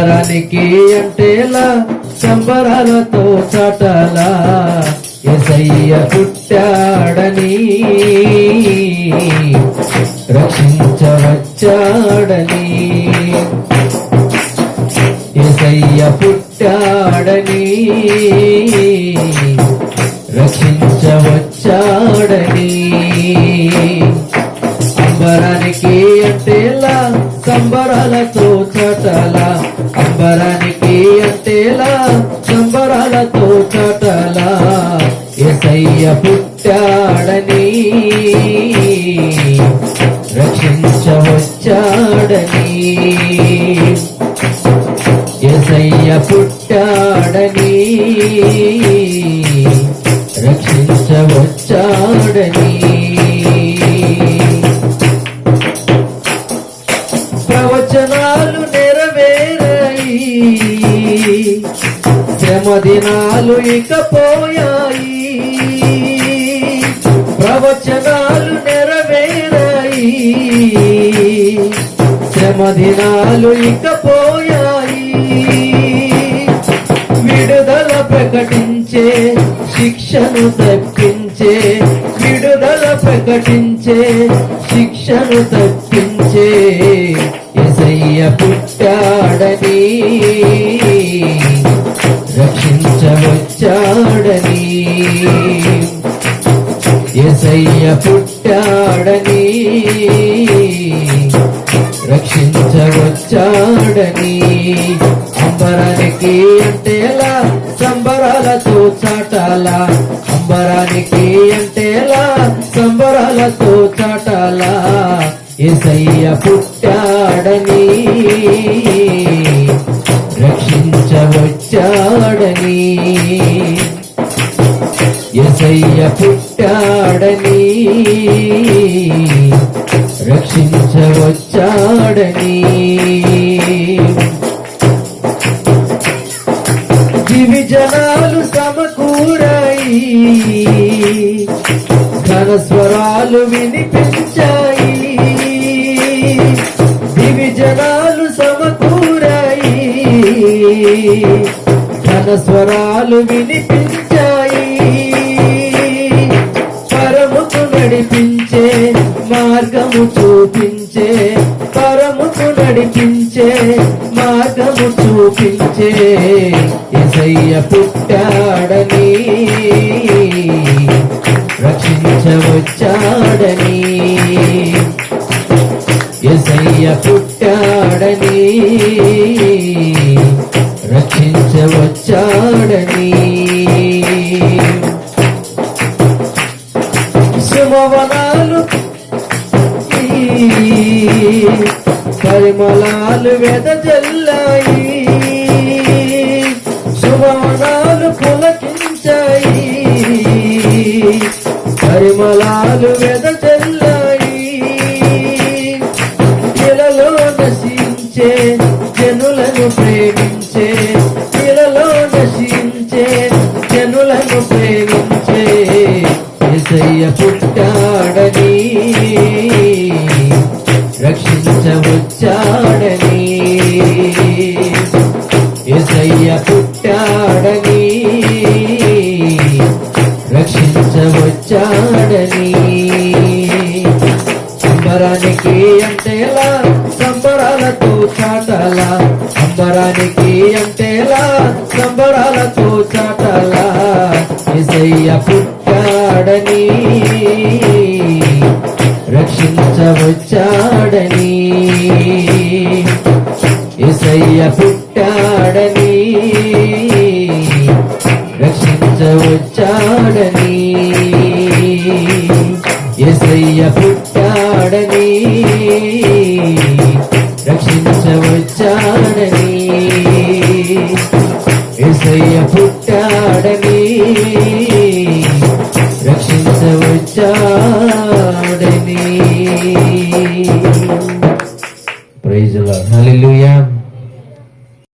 సంబరానికి అంటేలా సంబరాలతో చాటాలా? ఎసయ్య పుట్టాడని రక్షించవచ్చాడని. ఎసయ్య పుట్టాడని రక్షించవచ్చాడని. అంబరానికి అంటేలా సంబరాలతో చటలా? సంబరానికి అంటేలా సంబరాలతో చటలా. ఎసయ్య పుట్టాడని రక్షించవచ్చాడని. ఎసయ్య పుట్టాడని. శ్రమ దినాలు ఇక ప్రవచనాలు నెరవేరాయి. శ్రమ దినాలు విడుదల ప్రకటించే శిక్షను తప్పించే విడుదల ప్రకటించే శిక్షను తప్పించే ఎసయ్య పుట్టాడని రక్షించవచ్చాడని ఎసయ్య పుట్టాడని. రక్షించవచ్చాడని. అంబరానికి అంటేలా సంబరాలతో చాటాలా? అంబరానికి అంటేలా సంబరాలతో చాటాలా? ఎసయ్య పుట్టాడని. రక్షించవచ్చాడని. ఎసయ్య పుట్టాడని రక్షించవచ్చాడని. దివి జనాలు సమకూరాయి ఘన స్వరాలు వినిపించాయి. దివి జనాలు సమకూరాయి ఘన స్వరాలు వినిపించాయి. నడిపించే మార్గము చూపించే పరముకు నడిపించే మార్గము చూపించే. ఎసయ్య పుట్టాడని రక్షించవచ్చాడని. ఎసయ్య పుట్టాడని. శుభవనాలు పరిమళాలు వెదజల్లాయి. ఎసయ్య పుట్టాడని రక్షించవచ్చాడని ఎసయ్య పుట్టాడని రక్షించవచ్చాడని. సంబరానికి అంటేలా సంబరాలతో చాటాలా? సంబరానికి అంటేలా సంబరాలతో చాటాలా? ఎసయ్య పుట్ట వచ్చాడని ఇసయ్య పుట్టాడని రక్షించవచ్చాడని ఎసయ్య పుట్టాడని రక్షించవచ్చాడని ఎసయ్య పుట్టాడని రక్షించవచ్చాడని. ప్రైజ్ లాడ్ హల్లెలూయా